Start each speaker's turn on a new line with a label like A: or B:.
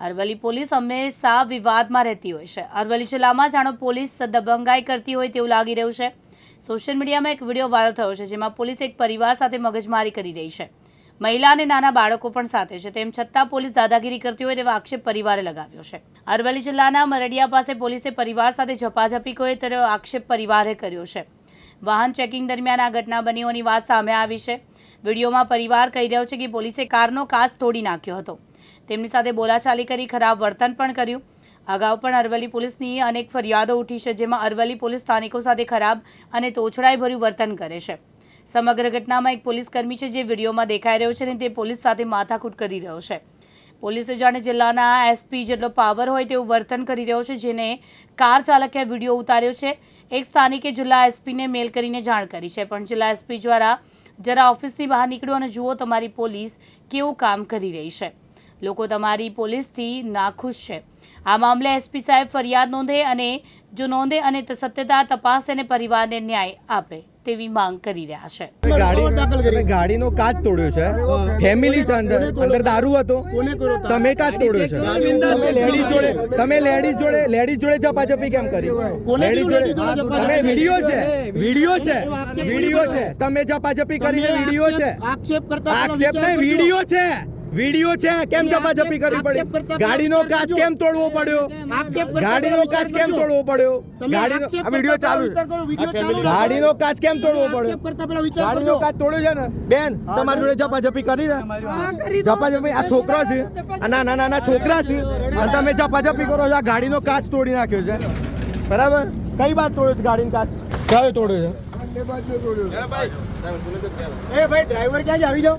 A: Aravalli police હંમેશા વિવાદમાં રહેતી હોય છે. અરવલ્લી જિલ્લામાં જાણો પોલીસ દબંગાઈ કરતી હોય તેવું લાગી રહ્યું છે. સોશિયલ મીડિયામાં એક વીડિયો વાયરલ થયો છે, જેમાં પોલીસ એક પરિવાર સાથે મગજમારી કરી રહી છે. મહિલા અને નાના બાળકો પણ સાથે છે. તેમ છતાં પોલીસ દાદાગીરી કરતી હોય તેવા આક્ષેપ પરિવારે લગાવ્યો છે. અરવલ્લી જિલ્લાના મરડિયા પાસે પોલીસે પરિવાર સાથે ઝપાઝપી કોઈ તેવો આક્ષેપ પરિવારે કર્યો છે. વાહન ચેકિંગ દરમિયાન આ ઘટના બની હોવાની વાત સામે આવી છે. વિડીયોમાં પરિવાર કહી રહ્યો છે કે પોલીસે કારનો કાચ તોડી નાખ્યો હતો. તેમની સાથે બોલાચાલી કરી, ખરાબ વર્તન પણ કર્યું. અગાઉ પણ અરવલ્લી પોલીસની અનેક ફરિયાદો ઉઠી છે, જેમાં અરવલ્લી પોલીસ સ્થાનિકો સાથે ખરાબ અને તોછડાઈભર્યું વર્તન કરે છે. સમગ્ર ઘટનામાં એક પોલીસ કર્મી છે, જે વિડીયોમાં દેખાઈ રહ્યો છે અને તે પોલીસ સાથે માથાકૂટ કરી રહ્યો છે. પોલીસે જાણે જિલ્લાના એસપી જેટલો પાવર હોય તેવું વર્તન કરી રહ્યો છે, જેને કાર ચાલકે વીડિયો ઉતાર્યો છે. એક સ્થાનિકે જિલ્લા એસપીને મેલ કરીને જાણ કરી છે, પણ જિલ્લા એસપી દ્વારા જરા ઓફિસની બહાર નીકળો અને જુઓ, તમારી પોલીસ કેવું કામ કરી રહી છે. લોકો તમારી પોલીસથી નાખુશ છે. આ મામલે એસપી સાહેબ ફરિયાદ નોંધે અને જો નોંધે અને સત્યતા તપાસ અને પરિવારને ન્યાય આપે તેવી માંગ કરી રહ્યા છે.
B: ગાડીનો કાચ તોડ્યો છે. ફેમિલી છે અંદર. અંદર દારૂ હતો. તમે કાચ તોડ્યો છે. તમે લેડીઝ જોડે તમે લેડીઝ જોડે લેડીઝ જોડે જપાજપી કેમ કરી? લેડીઝ જોડે? તમે વીડિયો છે. વીડિયો છે. વીડિયો છે. તમે જપાજપી કરી વીડિયો છે.
C: આક્ષેપ કરતા
B: આક્ષેપ નહીં વીડિયો છે. વીડિયો છે કેમ જપાજપી કરવી પડી? ગાડીનો કાચ કેમ તોડવો પડ્યો? ગાડીનો કાચ કેમ તોડવો પડ્યો? ગાડીનો આ વીડિયો ચાલુ ગાડીનો કાચ કેમ તોડવો પડ્યો?
C: કરતા પેલા વિચાર
B: ગાડીનો કાચ તોડ્યો છે ને? બેન તમારી જોડે જપાજપી કરી ને? જપાજપી આ છોકરા છે. આ નાના નાના છોકરા છે. અને તમે જપાજપી કરો છો આ ગાડીનો કાચ તોડી નાખ્યો છે. બરાબર? કઈ વાત તોડ્યો છે ગાડીનો કાચ? કયો તોડ્યો છે?
C: એ ભાઈ ડ્રાઈવર ક્યાં આવી જાઓ.